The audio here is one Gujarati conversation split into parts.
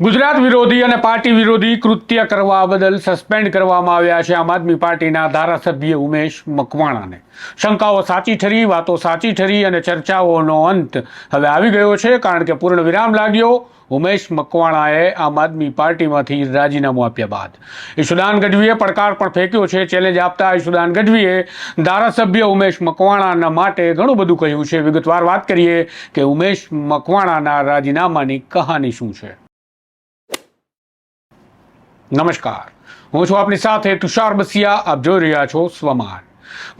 ગુજરાત વિરોધી અને પાર્ટી વિરોધી કૃત્ય કરવા બદલ સસ્પેન્ડ કરવામાં આવ્યા છે આમ આદમી પાર્ટીના ધારાસભ્ય ઉમેશ મકવાણાને. શંકાઓ સાચી ઠરી, વાતો સાચી ઠરી અને ચર્ચાઓનો અંત હવે આવી ગયો છે કારણ કે પૂર્ણ વિરામ લાગ્યો. ઉમેશ મકવાણાએ આમ આદમી પાર્ટીમાંથી રાજીનામું આપ્યા બાદ. ઈશુદાન ગઢવીએ પડકાર પણ ફેંક્યો છે ચેલેન્જ આપતા ઈશુદાન ગઢવીએ ધારાસભ્ય ઉમેશ મકવાણાના માટે ઘણું બધું કહ્યું છે. વિગતવાર વાત કરીએ કે ઉમેશ મકવાણાના રાજીનામાની કહાની શું છે? નમસ્કાર. હું છું આપની સાથે તુષાર બસિયા. આપ જોઈ રહ્યા છો સ્વમાન.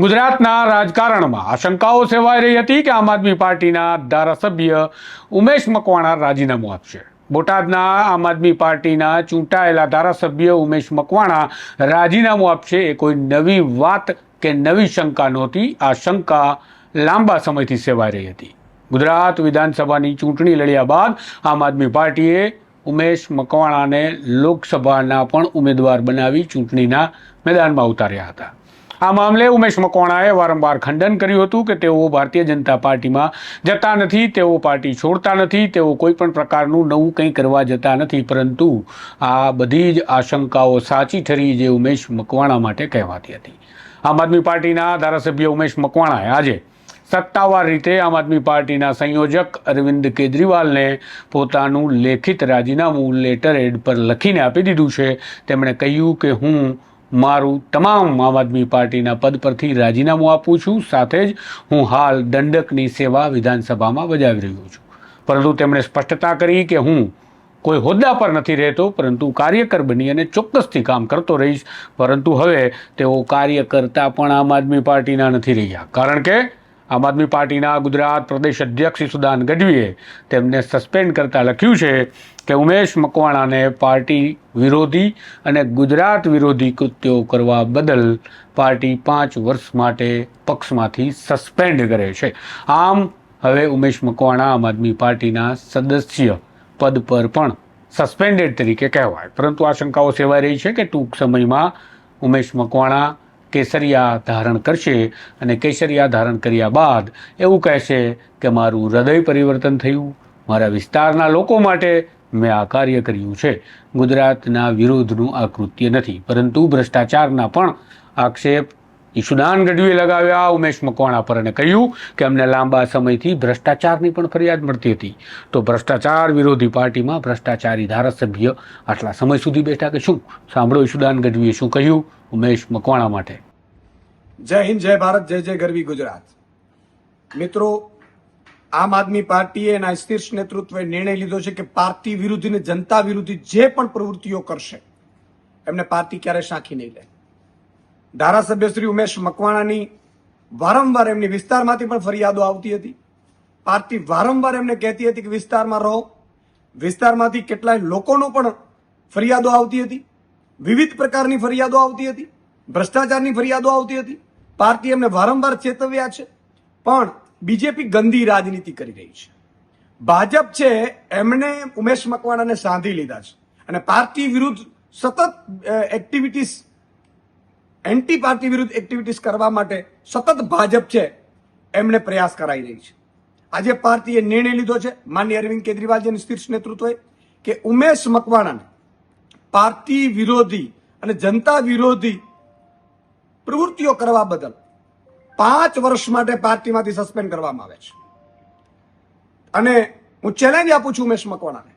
ગુજરાતના રાજકારણમાં આશંકાઓ સેવાઈ રહી હતી કે આમ આદમી પાર્ટીના ધારાસભ્ય ઉમેશ મકવાણા રાજીનામું આપશે. બોટાદના આમ આદમી પાર્ટીના ચૂંટાયેલા ધારાસભ્ય ઉમેશ મકવાણા રાજીનામું આપશે. એ કોઈ નવી વાત કે નવી શંકા નહોતી. આ શંકા લાંબા સમયથી સેવાઈ રહી હતી. ગુજરાત વિધાનસભાની ચૂંટણી લડ્યા બાદ આમ આદમી પાર્ટીએ ઉમેશ મકવાણાને લોકસભાના પણ ઉમેદવાર બનાવી ચૂંટણીના મેદાનમાં ઉતાર્યા હતા. આ મામલે ઉમેશ મકવાણાએ વારંવાર ખંડન કર્યું હતું કે તેઓ ભારતીય જનતા પાર્ટીમાં જતા નથી, તેઓ પાર્ટી છોડતા નથી, તેઓ કોઈ પણ પ્રકારનું નવું કંઈ કરવા જતા નથી, પરંતુ આ બધી જ આશંકાઓ સાચી ઠરી જે ઉમેશ મકવાણા માટે કહેવાતી હતી. આમ આદમી પાર્ટીના ધારાસભ્ય ઉમેશ મકવાણાએ આજે સત્તાવાર રીતે આમ આદમી પાર્ટીના સંયોજક અરવિંદ કેજરીવાલને પોતાનું લેખિત રાજીનામું લેટર એડ પર લખીને આપી દીધું છે. તેમણે કહ્યું કે હું મારું તમામ આમ આદમી પાર્ટીના પદ પરથી રાજીનામું આપું છું. સાથે જ હું હાલ દંડકની સેવા વિધાનસભામાં બજાવી રહ્યો છું. પરંતુ તેમણે સ્પષ્ટતા કરી કે હું કોઈ હોદ્દા પર નથી રહેતો, પરંતુ કાર્યકર બની અને ચોક્કસથી કામ કરતો રહીશ. પરંતુ હવે તેઓ કાર્યકર્તા પણ આમ આદમી પાર્ટીના નથી રહ્યા. કારણ કે આમ આદમી પાર્ટીના ગુજરાત પ્રદેશ અધ્યક્ષ ઈસુદાન ગઢવીએ તેમને સસ્પેન્ડ કરતાં લખ્યું છે કે ઉમેશ મકવાણાને પાર્ટી વિરોધી અને ગુજરાત વિરોધી કૃત્યો કરવા બદલ પાર્ટી પાંચ વર્ષ માટે પક્ષમાંથી સસ્પેન્ડ કરે છે. આમ હવે ઉમેશ મકવાણા આમ આદમી પાર્ટીના સદસ્ય પદ પર પણ સસ્પેન્ડેડ તરીકે કહેવાય. પરંતુ આ શંકાઓ સેવાઈ રહી છે કે ટૂંક સમયમાં ઉમેશ મકવાણા કેસરિયા ધારણ કરશે અને કેસરિયા ધારણ કર્યા બાદ એવું કહેશે કે મારું હૃદય પરિવર્તન થયું. મારા વિસ્તારના લોકો માટે મેં આ કાર્ય કર્યું છે. ગુજરાતના વિરોધનું આ કૃત્ય નથી, પરંતુ ભ્રષ્ટાચારના પણ આક્ષેપ ઈશુદાન ગઢવીએ લગાવ્યા ઉમેશ મકવાણા પર અને કહ્યું કે અમને લાંબા સમયથી ભ્રષ્ટાચારની પણ ફરિયાદ મળતી હતી. તો ભ્રષ્ટાચાર વિરોધી પાર્ટીમાં ભ્રષ્ટાચારી ધારાસભ્ય આટલા સમય સુધી બેઠા કે શું? સાંભળો ઈશુદાન ગઢવીએ શું કહ્યું ઉમેશ મકવાણા માટે. જય હિન્દ, જય ભારત, જય જય ગરવી ગુજરાત. મિત્રો, આમ આદમી પાર્ટીએ એના શીર્ષ નેતૃત્વે નિર્ણય લીધો છે કે પાર્ટી વિરુદ્ધ અને જનતા વિરુદ્ધ જે પણ પ્રવૃત્તિઓ કરશે, એમને પાર્ટી ક્યારે સાંખી નહીં લે. ધારાસભ્ય શ્રી ઉમેશ મકવાણાની વારંવાર એમની વિસ્તારમાંથી પણ ફરિયાદો આવતી હતી. પાર્ટી વારંવાર એમને કહેતી હતી કે વિસ્તારમાં રહો. વિસ્તારમાંથી કેટલાય લોકોનો પણ ફરિયાદો આવતી હતી. વિવિધ પ્રકારની ફરિયાદો આવતી હતી. ભ્રષ્ટાચારની ફરિયાદો આવતી હતી. પાર્ટી એમને વારંવાર ચેતવ્યા છે. પણ બીજેપી ગંદી રાજનીતિ કરી રહી છે. ભાજપ છે એમણે ઉમેશ મકવાણાને સાંધી લીધા છે. અને પાર્ટી વિરુદ્ધ સતત એક્ટિવિટીઝ એન્ટી પાર્ટી વિરુદ્ધ એક્ટિવિટીઝ કરવા માટે સતત ભાજપ છે એમને પ્રયાસ કરાઈ રહી છે. આજે પાર્ટીએ નિર્ણય લીધો છે, માન્ય અરવિંદ કેજરીવાલજીની શીર્ષ નેતૃત્વએ, કે ઉમેશ મકવાણાને પાર્ટી વિરોધી અને જનતા વિરોધી પ્રવૃત્તિઓ કરવા બદલ પાંચ વર્ષ માટે પાર્ટીમાંથી સસ્પેન્ડ કરવામાં આવે છે. અને હું ચેલેન્જ આપું છું ઉમેશ મકવાણાને.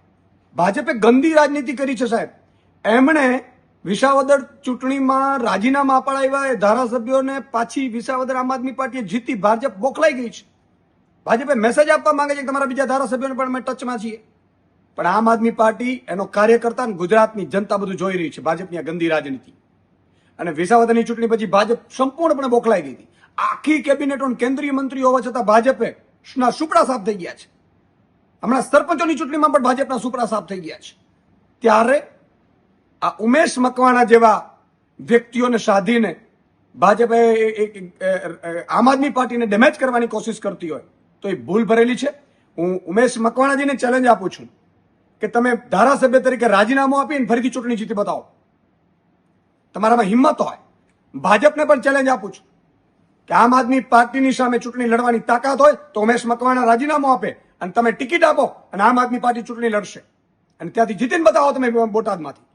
ભાજપે ગંદી રાજનીતિ કરી છે સાહેબ. એમણે વિસાવદર ચૂંટણીમાં રાજીનામા અપાડાવ્યા એ ધારાસભ્યોને પાછી વિસાવદર આમ આદમી પાર્ટીએ જીતી ભાજપ બોખલાઈ ગઈ છે. ભાજપે મેસેજ આપવા માંગે છે કે તમારા બીજા ધારાસભ્યોને પણ અમે ટચમાં છીએ. પણ આમ આદમી પાર્ટી એનો કાર્યકર્તા અને ગુજરાતની જનતા બધું જોઈ રહી છે, ભાજપની આ ગંદી રાજનીતિ. અને વિસાવદરની ચૂંટણી પછી ભાજપ સંપૂર્ણપણે બોખલાઈ ગઈ હતી. આખી કેબિનેટ કેન્દ્રીય મંત્રીઓ હોવા છતાં ભાજપે ના સુપડા સાફ થઈ ગયા છે. હમણાં સરપંચોની ચૂંટણીમાં પણ ભાજપના સુપડા સાફ થઈ ગયા છે. ત્યારે આ ઉમેશ મકવાણા જેવા વ્યક્તિઓને સાધીને ભાજપે આમ આદમી પાર્ટીને ડેમેજ કરવાની કોશિશ કરતી હોય, તો એ ભૂલ ભરેલી છે. હું ઉમેશ મકવાણાજીને ચેલેન્જ આપું છું કે તમે ધારાસભ્ય તરીકે રાજીનામું આપીને ફરીથી ચૂંટણી જીતી બતાવો. તમારામાં હિંમત હોય. ભાજપને પણ ચેલેન્જ આપું છું કે આમ આદમી પાર્ટીની સામે ચૂંટણી લડવાની તાકાત હોય, તો ઉમેશ મકવાણા રાજીનામું આપે અને તમે ટિકિટ આપો અને આમ આદમી પાર્ટી ચૂંટણી લડશે. અને ત્યાંથી જીતીને બતાવો તમે બોટાદમાંથી.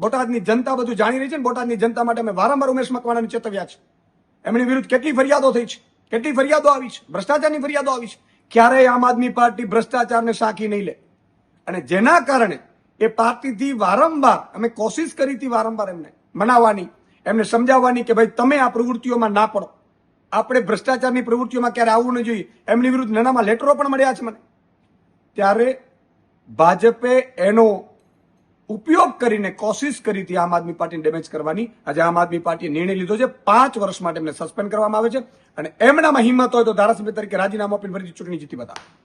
બોટાદની જનતા બધું જાણી રહી છે બોટાદની જનતા માટે અમે વારંવાર ઉમેશ મકવાણાને ચેતવ્યા છે. એમની વિરુદ્ધ કેટલી ફરિયાદો થઈ છે? કેટલી ફરિયાદો આવી છે? ભ્રષ્ટાચારની ફરિયાદો આવી છે. ક્યારેય આમ આદમી પાર્ટી ભ્રષ્ટાચારને સાખી નહીં લે. અને જેના કારણે એ પાર્ટીથી વારંવાર, અમે કોશિશ કરી હતી વારંવાર એમને મનાવવાની, એમને સમજાવવાની કે ભાઈ તમે આ પ્રવૃત્તિઓમાં ના પડો. આપણે ભ્રષ્ટાચારની પ્રવૃત્તિઓમાં ક્યારે આવવું ન જોઈએ. એમની વિરુદ્ધ નાનામાં લેટરો પણ મળ્યા છે મને. ત્યારે ભાજપે એનો ઉપયોગ કરીને કોશિશ કરી હતી આમ આદમી પાર્ટીને ડેમેજ કરવાની. આજે આમ આદમી પાર્ટીએ નિર્ણય લીધો છે. પાંચ વર્ષ માટે એમને સસ્પેન્ડ કરવામાં આવે છે. અને એમનામાં હિંમત હોય તો ધારાસભ્ય તરીકે રાજીનામું આપીને ફરીથી ચૂંટણી જીતી બતાવે.